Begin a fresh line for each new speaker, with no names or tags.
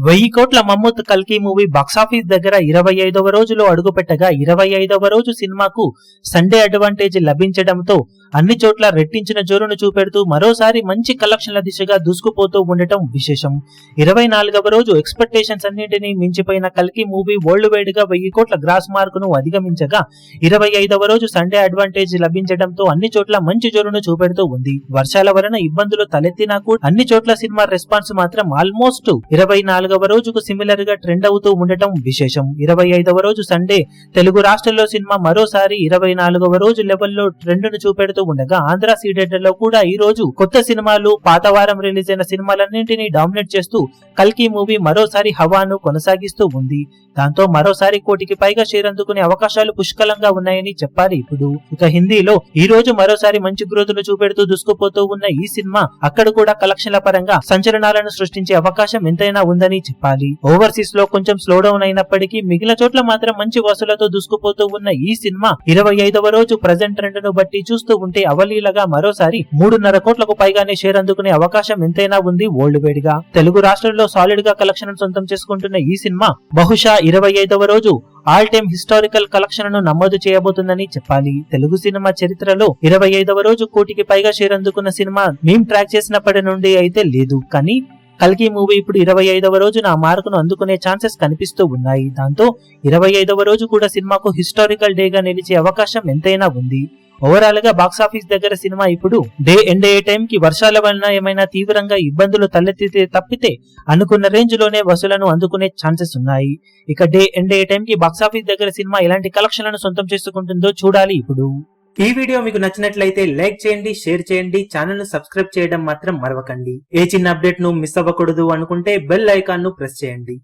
వెయ్యి కోట్ల మమ్మూత్ కల్కి మూవీ బాక్సాఫీస్ దగ్గర ఇరవై ఐదవ రోజులో అడుగుపెట్టగా ఇరవై ఐదవ రోజు సినిమాకు సండే అడ్వాంటేజ్ లభించడంతో అన్ని చోట్ల రెట్టించిన జోరును చూపెడుతూ మరోసారి మంచి కలెక్షన్ల దిశగా దూసుకుపోతూ ఉండటం విశేషం. ఇరవై నాలుగవ రోజు ఎక్స్పెక్టేషన్స్ అన్నింటినీ మించిపోయిన కల్కి మూవీ వరల్డ్ వైడ్గా వెయ్యి కోట్ల గ్రాస్ మార్కును అధిగమించగా ఇరవై ఐదవ రోజు సండే అడ్వాంటేజ్ లభించడంతో అన్ని చోట్ల మంచి జోరును చూపెడుతూ ఉంది. వర్షాల వలన ఇబ్బందులు తలెత్తినా కూడా అన్ని చోట్ల సినిమా రెస్పాన్స్ మాత్రం ఆల్మోస్ట్ ఇరవై నాలుగవ రోజుకు సిమిలర్గా ట్రెండ్ అవుతూ ఉండటం విశేషం. ఇరవై ఐదవ రోజు సండే తెలుగు రాష్ట్రాల్లో సినిమా మరోసారి ఇరవై నాలుగవ రోజు లెవెల్లో ట్రెండ్ను చూపెడుతూ ఉండగా ఆంధ్ర సీడెడ్లో కూడా ఈ రోజు కొత్త సినిమాలు పాత వారం రిలీజ్ అయిన సినిమాలన్నింటినీ డామినేట్ చేస్తూ కల్కి మూవీ మరోసారి హవాను కొనసాగిస్తూ ఉంది. దాంతో మరోసారి కోటికి పైగా షేర్ అందుకునే అవకాశాలు పుష్కలంగా ఉన్నాయని చెప్పాలి ఇప్పుడు. ఇక హిందీలో ఈ రోజు మరోసారి మంచి గ్రోతులు చూపెడుతూ దూసుకుపోతూ ఉన్న ఈ సినిమా అక్కడ కూడా కలెక్షన్ల పరంగా సంచలనాలను సృష్టించే అవకాశం ఎంతైనా ఉందని చెప్పాలి. ఓవర్సీస్లో కొంచెం స్లో డౌన్ అయినప్పటికీ మిగిలిన చోట్ల మాత్రం మంచి వసూలతో దూసుకుపోతూ ఉన్న ఈ సినిమా ఇరవై ఐదవ రోజు ప్రజెంట్ ట్రెండ్ను బట్టి చూస్తూ ఉంటే అవలీలగా మరోసారి మూడున్నర కోట్లకు పైగానే షేర్ అందుకునే అవకాశం ఎంతైనా ఉంది ఓల్డ్ వేడిగా. తెలుగు రాష్ట్రాల్లో సాలిడ్గా కలెక్షన్ సొంతం చేసుకుంటున్న ఈ సినిమా బహుశా ఇరవై ఐదవ రోజు ఆల్ టైమ్ హిస్టారికల్ కలెక్షన్ను నమోదు చేయబోతుందని చెప్పాలి. తెలుగు సినిమా చరిత్రలో ఇరవై ఐదవ రోజు కోటికి పైగా షేర్ అందుకున్న సినిమా మేము ట్రాక్ చేసినప్పటి నుండి అయితే లేదు. కానీ కల్కి మూవీ ఇప్పుడు ఇరవై ఐదవ రోజున ఆ మార్కును అందుకునే ఛాన్సెస్ కనిపిస్తూ ఉన్నాయి. దాంతో ఇరవై ఐదవ రోజు కూడా సినిమాకు హిస్టారికల్ డే గా నిలిచే అవకాశం ఎంతైనా ఉంది. ఓవరాల్గా బాక్సాఫీస్ దగ్గర సినిమా ఇప్పుడు డే ఎండ్ అయ్యే టైం కి వర్షాల వలన ఏమైనా తీవ్రంగా ఇబ్బందులు తలెత్తితే తప్పితే అనుకున్న రేంజ్లోనే వసూలను అందుకునే ఛాన్సెస్ ఉన్నాయి. ఇక డే ఎండ్ అయ్యే టైం కి బాక్సాఫీస్ దగ్గర సినిమా ఎలాంటి కలెక్షన్లను సొంతం చేసుకుంటుందో చూడాలి ఇప్పుడు. ఈ వీడియో మీకు నచ్చినట్లయితే లైక్ చేయండి షేర్ చేయండి ఛానల్ను సబ్స్క్రైబ్ చేయడం మాత్రం మరవకండి. ఏ చిన్న అప్డేట్ను మిస్ అవ్వకూడదు అనుకుంటే బెల్ ఐకాన్ను ప్రెస్ చేయండి.